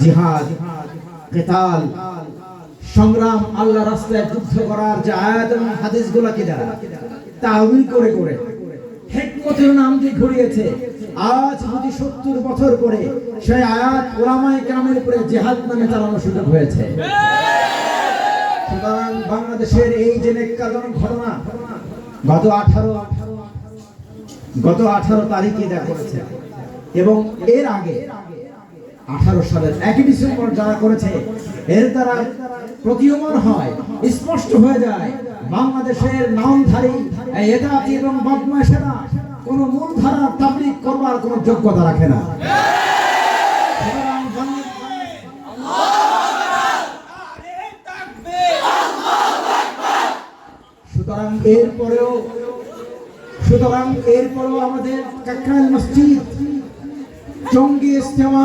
জিহাদ, কেতাল, সংগ্রাম, আল্লাহ রাস্তায় যুদ্ধ করার যে আয়াত এবং হাদিসগুলো কি দ্বারা তাউল করে করে হেকমতের নাম দিয়ে ঘুরিয়েছে, আজ সত্তর বছর সেই আয়াত ওলামায়ে উপরে জেহাদ নামে সুযোগ হয়েছে। সুতরাং বাংলাদেশের এই যে নেককাজনক ঘটনা, গত আঠারো গত আঠারো তারিখে দেখা করেছে এবং এর আগে আঠারো সালের একই ডিসেম্বর যারা করেছে, এর দ্বারা প্রতীয়মান হয়, স্পষ্ট হয়ে যায়, বাংলাদেশের নামধারী এদাতি এবং বদমাশেরা কোন মূলধারা তাবলিগ করবার কোন যোগ্যতা রাখে না। সুতরাং এরপরেও সুতরাং এরপরেও আমাদের কাকরাইল মসজিদ, জঙ্গি ইস্তেমা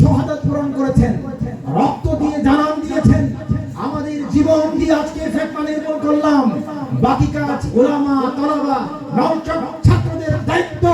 শহাদত পূরণ করেছেন। রক্ত দিয়ে জানান দিয়েছেন। আমাদের জীবন দিয়ে আজকে ফেতনা নির্মূল করলাম। বাকি কাজ ওলামা, তলাবা নওচক ছাত্রদের দায়িত্ব।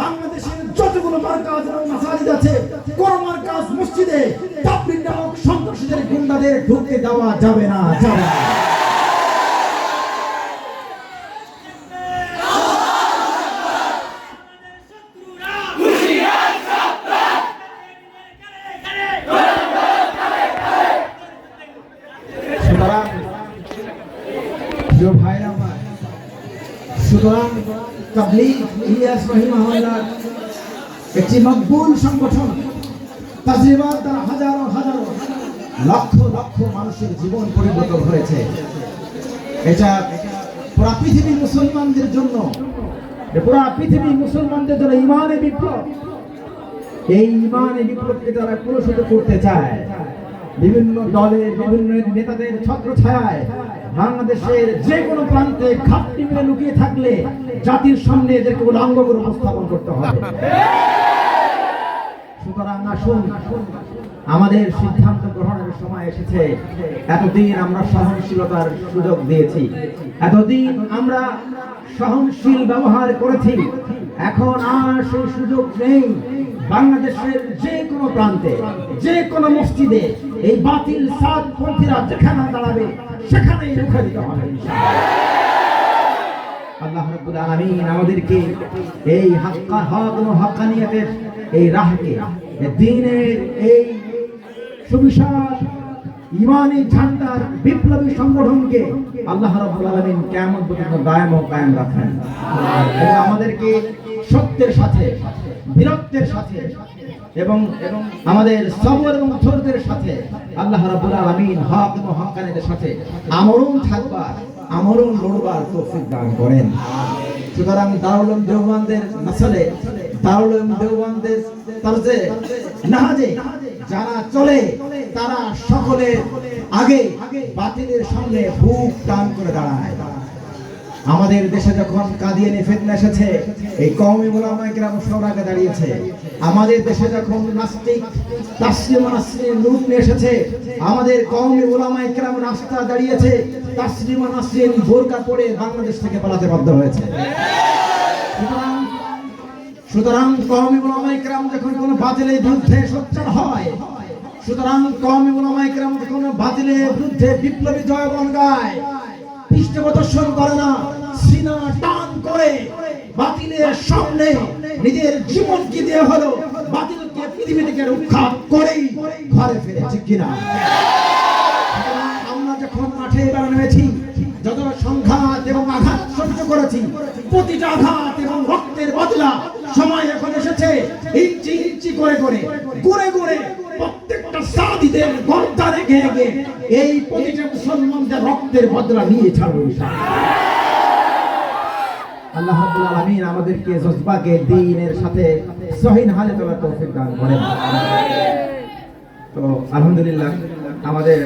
বাংলাদেশের যতগুলো মার্কাজ এবং মাসাজিদ আছে, কোন মার্কাজ মসজিদে তাবলিগ নামক সন্ত্রাসীদের গুন্ডাদের ঢুকতে দেওয়া যাবে না যাবে না। একটি মকবুল সংগঠন তাজরিবাত দ্বারা হাজারো হাজারো লক্ষ লক্ষ মানুষের জীবন পরিবর্তন হয়েছে। এটা পুরা পৃথিবী মুসলমানদের জন্য পুরা পৃথিবী মুসলমানদের জন্য ইমানে বিপ্লব। এই ইমানে বিপ্লবকে তারা পুরস্কৃত করতে চায়। বিভিন্ন দলের বিভিন্ন নেতাদের ছত্র ছায় বাংলাদেশের যে কোনো প্রান্তে ঘাপটি মেরে লুকিয়ে থাকলে জাতির সামনে এদেরকে উলাঙ্গ করে উপস্থাপন করতে হবে। সুতরাং আসুন, আমাদের সিদ্ধান্ত গ্রহণের সময় এসেছে। এতদিন আমরা সহনশীলতার সুযোগ দিয়েছি। এতদিন আমরা সহনশীল ব্যবহার করেছি। এখন আর সেই সুযোগ নেই। বাংলাদেশের যে কোনো প্রান্তে, যে কোনো মসজিদে এই বাতিল সাত পন্থীরা যেখানে দাঁড়াবে, সেখানেই রুখে দিতে হবে আল্লাহ আলামিন আমাদেরকে এই হাক্কা, হক ও হাক্কানিয়াতের এই রাহকে এই সুবিশাল ইমানি ঝান্ডার বিপ্লবী সংগঠনকে আল্লাহ রাব্বুল আলামিন কিয়ামত পর্যন্ত দায়াম ও কায়েম রাখেন। আমাদেরকে সত্যের সাথে বীরত্বের সাথে এবং আমাদের সবর এবং ধৈর্যের সাথে আল্লাহ রাব্বুল আলামিন হক এবং হক্কানিদের সাথে আমরণ থাকবার, আমরণ লড়বার তৌফিক দান করেন। সুতরাং দারুল উলুম দেওবন্দের মাসালে দারুল উলুম দেওবন্দের তরজে নাহাজে যারা চলে, তারা সকলে আগে বাতিলের সামনে বুক টান করে দাঁড়ায়। আমাদের দেশে যখন কাদিয়ানি ফিতনা এসেছে, এই কওমি ওলামায়ে কেরাম সবার আগে দাঁড়িয়েছে। আমাদের দেশে যখন নাস্তিক তাসলিম নাসরিন লুট নিয়ে এসেছে, আমাদের কওমি ওলামায়ে কেরাম রাস্তা দাঁড়িয়েছে, তাসলিম নাসরিন বোরকা পরে বাংলাদেশ থেকে পালাতে বাধ্য হয়েছে। সুতরাং কওমি ওলামায়ে কেরাম যখন কোনো বাতিলের বিরুদ্ধে সোচ্চার হয়, সুতরাং কওমি ওলামায়ে কেরাম যখন বাতিলের বিরুদ্ধে বিপ্লবী জয়গান গায় পৃষ্ঠপ্রদর্শন করে না, সিনা টান করে, বাতিলের সামনে নিজের জীবনকে দিয়ে হলো, বাতিলকে পৃথিবী থেকে রক্ষা করেই ঘরে ফিরে ঠিক কিনা। আমরা যখন মাঠে এবার নেমেছি, যত সংঘাত এবং আঘাত সহ্য করেছি, প্রতিটা আঘাত এবং রক্তের বদলা সময় এখন এসেছে, ইঞ্চি ইঞ্চি করে করে গুড়ে গুড়ে সাদিদের গর্দা রেখে রেখে এই প্রতিটা মুসলমানদের রক্তের বদলা নিয়ে ছাড়বো আল্লাহ রাব্বুল আলামিন আমাদেরকে জজবাকে দ্বীনের সাথে সহিন হালে তোলার তৌফিক দান করেন। তো আলহামদুলিল্লাহ আমাদের